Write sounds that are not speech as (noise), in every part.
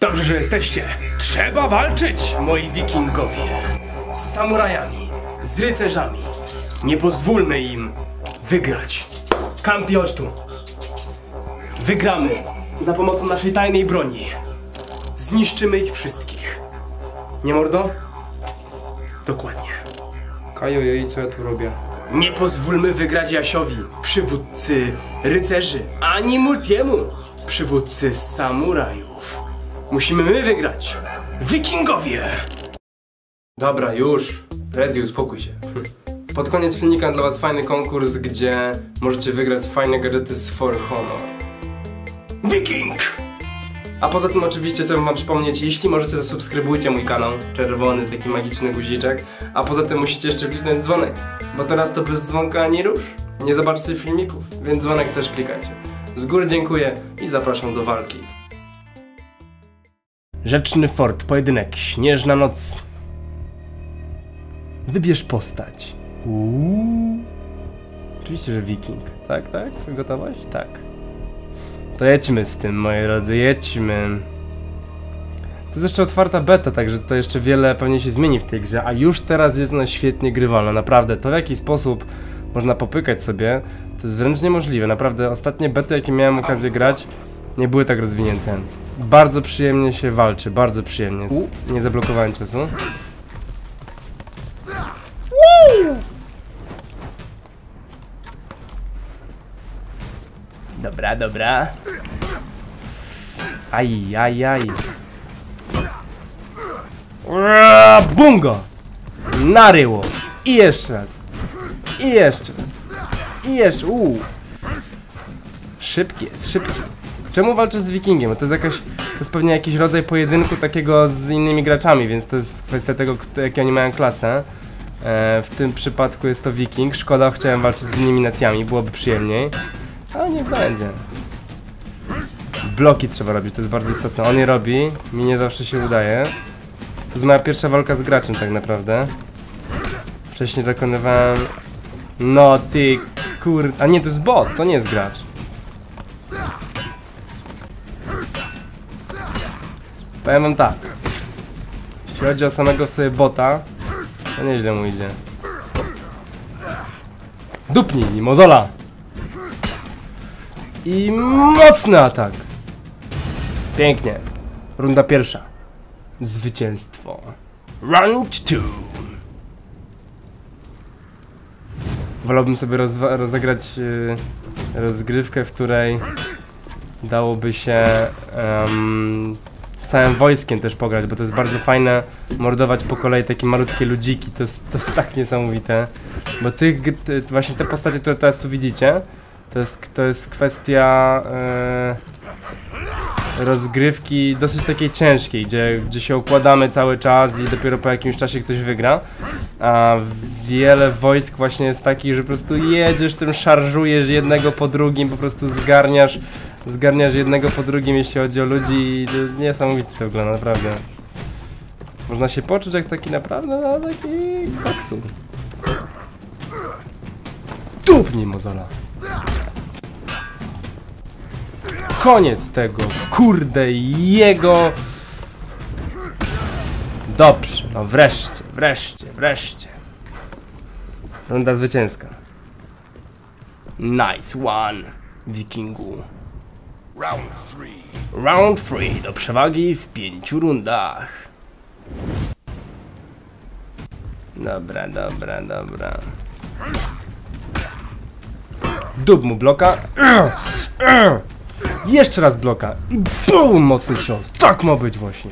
Dobrze, że jesteście. Trzeba walczyć, moi wikingowie. Z samurajami, z rycerzami. Nie pozwólmy im wygrać. Kampi, chodź tu. Wygramy za pomocą naszej tajnej broni. Zniszczymy ich wszystkich. Nie mordo? Dokładnie. Kajojej, co ja tu robię? Nie pozwólmy wygrać Jasiowi, przywódcy rycerzy, ani Multiemu, przywódcy samurajów. Musimy my wygrać. Wikingowie! Dobra, już. Rezi, uspokój się. (laughs) Pod koniec filmika dla was fajny konkurs, gdzie możecie wygrać fajne gadżety z For Honor. Wiking! A poza tym oczywiście chciałbym wam przypomnieć, jeśli możecie zasubskrybujcie mój kanał, czerwony taki magiczny guziczek, a poza tym musicie jeszcze kliknąć dzwonek, bo teraz to bez dzwonka ani rusz. Nie zobaczycie filmików, więc dzwonek też klikajcie. Z góry dziękuję i zapraszam do walki. Rzeczny Fort, pojedynek, śnieżna noc. Wybierz postać. Uuu. Oczywiście, że wiking. Tak, tak? Gotowość? Tak. To jedźmy z tym, moi drodzy, jedźmy. To jest jeszcze otwarta beta, także tutaj jeszcze wiele pewnie się zmieni w tej grze, a już teraz jest ona świetnie grywalna, naprawdę. To w jaki sposób można popykać sobie, to jest wręcz niemożliwe. Naprawdę, ostatnie bety, jakie miałem okazję grać, nie były tak rozwinięte. Bardzo przyjemnie się walczy, bardzo przyjemnie. U, nie zablokowałem czasu. Dobra, dobra. Aj, aj, aj. Ua, Bungo! Naryło! I jeszcze raz. I jeszcze raz. I jeszcze, uuu. Szybki jest, szybki. Czemu walczysz z wikingiem? To jest jakaś, to jest pewnie jakiś rodzaj pojedynku takiego z innymi graczami, więc to jest kwestia tego, jakie oni mają klasę. E, w tym przypadku jest to wiking. Szkoda, chciałem walczyć z eliminacjami, byłoby przyjemniej. Ale niech będzie. Bloki trzeba robić, to jest bardzo istotne. On je robi, mi nie zawsze się udaje. To jest moja pierwsza walka z graczem tak naprawdę. Wcześniej dokonywałem... No ty kur... A nie, to jest bot, to nie jest gracz. Powiem wam tak. Jeśli chodzi o samego sobie bota, to nieźle mu idzie. Dupnij, mozola! I mocny atak. Pięknie. Runda pierwsza. Zwycięstwo. Round two. Wolałbym sobie rozegrać y, rozgrywkę, w której dałoby się em, z całym wojskiem też pograć, bo to jest bardzo fajne mordować po kolei takie malutkie ludziki, to jest, to jest tak niesamowite. Bo tych, właśnie te postacie, które teraz tu widzicie, to jest, to jest kwestia e, rozgrywki dosyć takiej ciężkiej, gdzie, gdzie się układamy cały czas i dopiero po jakimś czasie ktoś wygra. A wiele wojsk właśnie jest takich, że po prostu jedziesz tym, szarżujesz jednego po drugim, po prostu zgarniasz, zgarniasz jednego po drugim, jeśli chodzi o ludzi i niesamowite to wygląda, naprawdę. Można się poczuć jak taki naprawdę, no taki koksu. Dupnij mozola. Koniec tego, kurde, jego... Dobrze, no wreszcie, wreszcie, wreszcie. Runda zwycięska. Nice one, wikingu. Round three. Round 3 do przewagi w pięciu rundach. Dobra, dobra, dobra. Dub mu bloka. Jeszcze raz bloka. I BUM! Mocny cios. Tak ma być właśnie.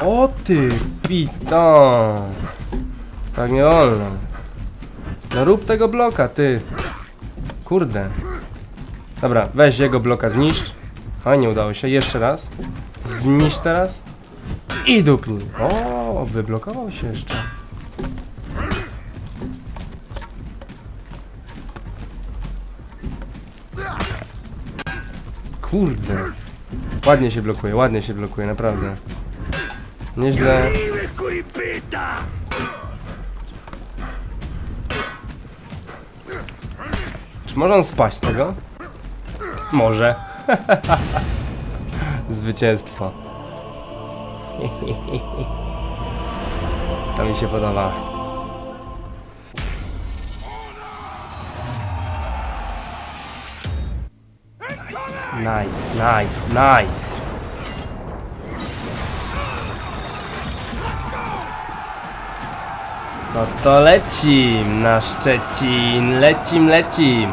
O ty, piton. Tak nie wolno. No rób tego bloka, ty. Kurde. Dobra, weź jego bloka, zniszcz. O, nie udało się. Jeszcze raz. Zniszcz teraz. I dupnij. O, wyblokował się jeszcze. Kurde. Ładnie się blokuje, ładnie się blokuje, naprawdę. Nieźle. Czy może on spaść z tego? Może. (laughs) Zwycięstwo. (laughs) To mi się podoba. Nice, nice, nice. No to lecim na Szczecin, lecim, lecim.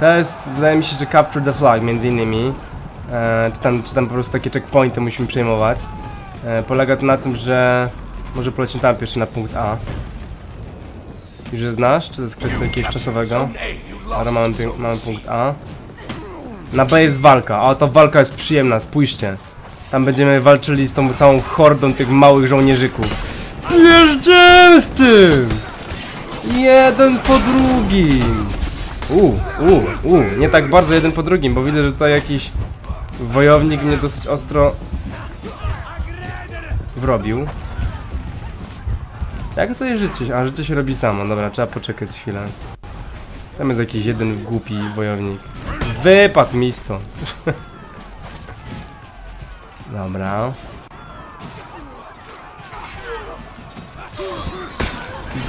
To jest, wydaje mi się, że Capture the Flag między innymi. E, czy, tam, czy tam po prostu takie checkpointy musimy przejmować. E, polega to na tym, że może polecimy tam pierwszy na punkt A. Już je znasz? Czy to jest kwestia jakiegoś czasowego? Zone A, you Ale lost mamy, mamy punkt A. Na B jest walka, a to walka jest przyjemna, spójrzcie. Tam będziemy walczyli z tą całą hordą tych małych żołnierzyków. Jeżdżę z tym! Jeden po drugim! U, u, u, nie tak bardzo jeden po drugim, bo widzę, że tutaj jakiś wojownik mnie dosyć ostro wrobił. Jak to jest życie? A życie się robi samo, dobra, trzeba poczekać chwilę. Tam jest jakiś jeden głupi wojownik. Wypadł mi stąd. (laughs) Dobra.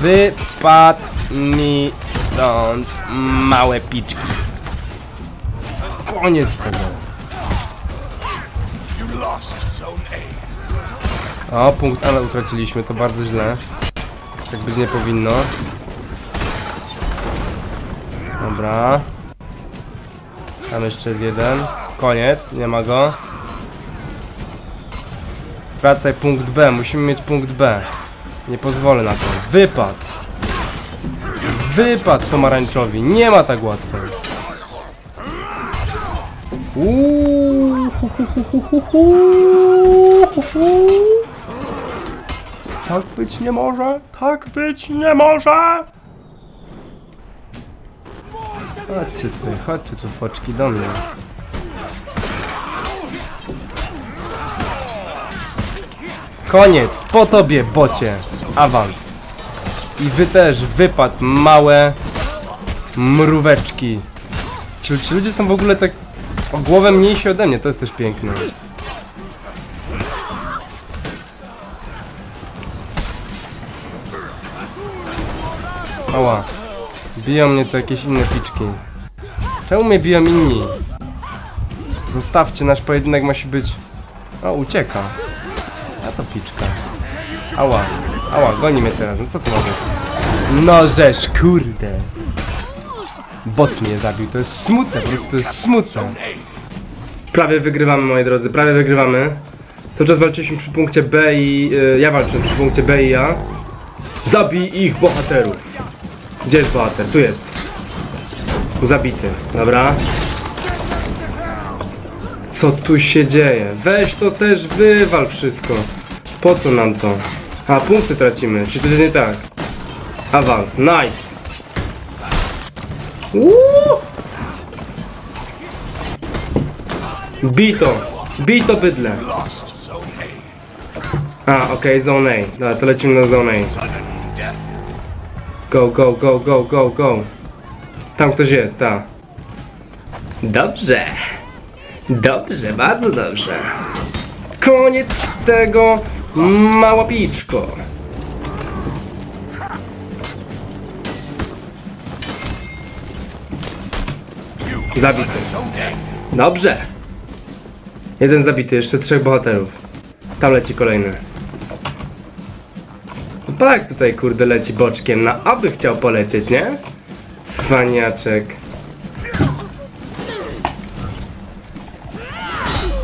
Wypadł mi stąd małe piczki. Koniec tego. O, punkt A utraciliśmy, to bardzo źle. Tak być nie powinno. Dobra. Tam jeszcze jest jeden. Koniec, nie ma go. Wracaj punkt B, musimy mieć punkt B. Nie pozwolę na to. Wypad! Wypad pomarańczowi. Nie ma tak łatwo. Uuuu. Tak być nie może! Tak być nie może! Chodźcie tutaj, chodźcie tu foczki do mnie. Koniec, po tobie, bocie. Awans. I wy też, wypad, małe mróweczki. Ci, ci ludzie są w ogóle tak o głowę mniejsi ode mnie, to jest też piękne. Ała. Biją mnie tu jakieś inne piczki. Czemu mnie biją inni? Zostawcie, nasz pojedynek musi być... O, ucieka. A to piczka. Ała. Ała, goni mnie teraz, no co ty mówisz? No żeż, kurde. Bot mnie zabił, to jest smutne, po prostu to jest smutne. Prawie wygrywamy, moi drodzy, prawie wygrywamy. Cały czas walczyliśmy przy punkcie B i... y, ja walczyłem przy punkcie B i A. Zabij ich bohaterów. Gdzie jest bohater? Tu jest. Zabity, dobra. Co tu się dzieje? Weź to też wywal wszystko. Po co nam to? A, punkty tracimy. Czy to jest nie tak? Awans, nice. Uuu! Bij to! Bij to bydle! A. Okej, zone A. Dobra, to lecimy na zone A. Go, go, go, go, go, go. Tam ktoś jest, ta. Dobrze. Dobrze, bardzo dobrze. Koniec tego, mała piczko. Zabity. Dobrze. Jeden zabity, jeszcze trzech bohaterów. Tam leci kolejny. No tak tutaj kurde leci boczkiem, na aby chciał polecieć, nie? Cwaniaczek.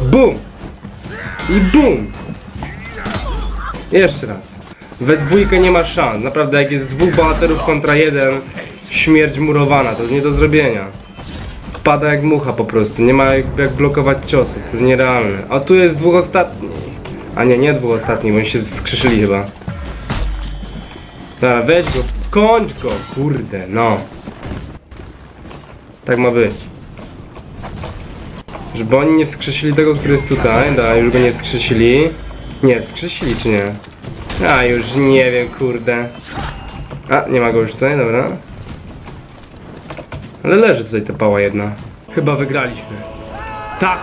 Bum! I bum! Jeszcze raz. We dwójkę nie ma szans. Naprawdę jak jest dwóch bohaterów kontra jeden, śmierć murowana, to jest nie do zrobienia. Pada jak mucha po prostu, nie ma jak, jak blokować ciosu, to jest nierealne. A tu jest dwóch ostatnich. A nie, nie dwóch ostatnich, bo oni się skrzeszyli chyba. Dobra, weź go, kończ go, kurde, no. Tak ma być. Żeby oni nie wskrzesili tego, który jest tutaj, da, już go nie wskrzesili. Nie, wskrzesili czy nie? A, już nie wiem, kurde. A, nie ma go już tutaj, dobra. Ale leży tutaj ta pała jedna. Chyba wygraliśmy. Tak!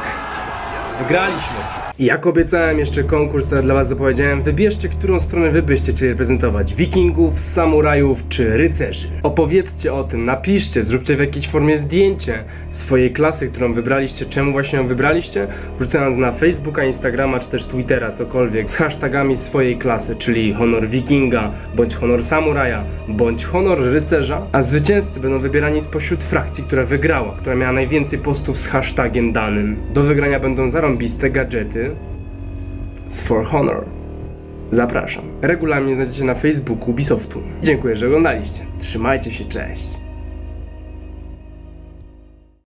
Wygraliśmy! Jak obiecałem jeszcze konkurs, to dla was zapowiedziałem, wybierzcie, którą stronę wy byście chcieli reprezentować. Wikingów, samurajów czy rycerzy. Opowiedzcie o tym, napiszcie, zróbcie w jakiejś formie zdjęcie swojej klasy, którą wybraliście, czemu właśnie ją wybraliście, wrzucając na Facebooka, Instagrama czy też Twittera, cokolwiek, z hashtagami swojej klasy, czyli honor wikinga, bądź honor samuraja, bądź honor rycerza, a zwycięzcy będą wybierani spośród frakcji, która wygrała, która miała najwięcej postów z hashtagiem danym. Do wygrania będą zarąbiste gadżety z For Honor. Zapraszam. Regulamin znajdziecie na Facebooku Ubisoftu. Dziękuję, że oglądaliście. Trzymajcie się, cześć.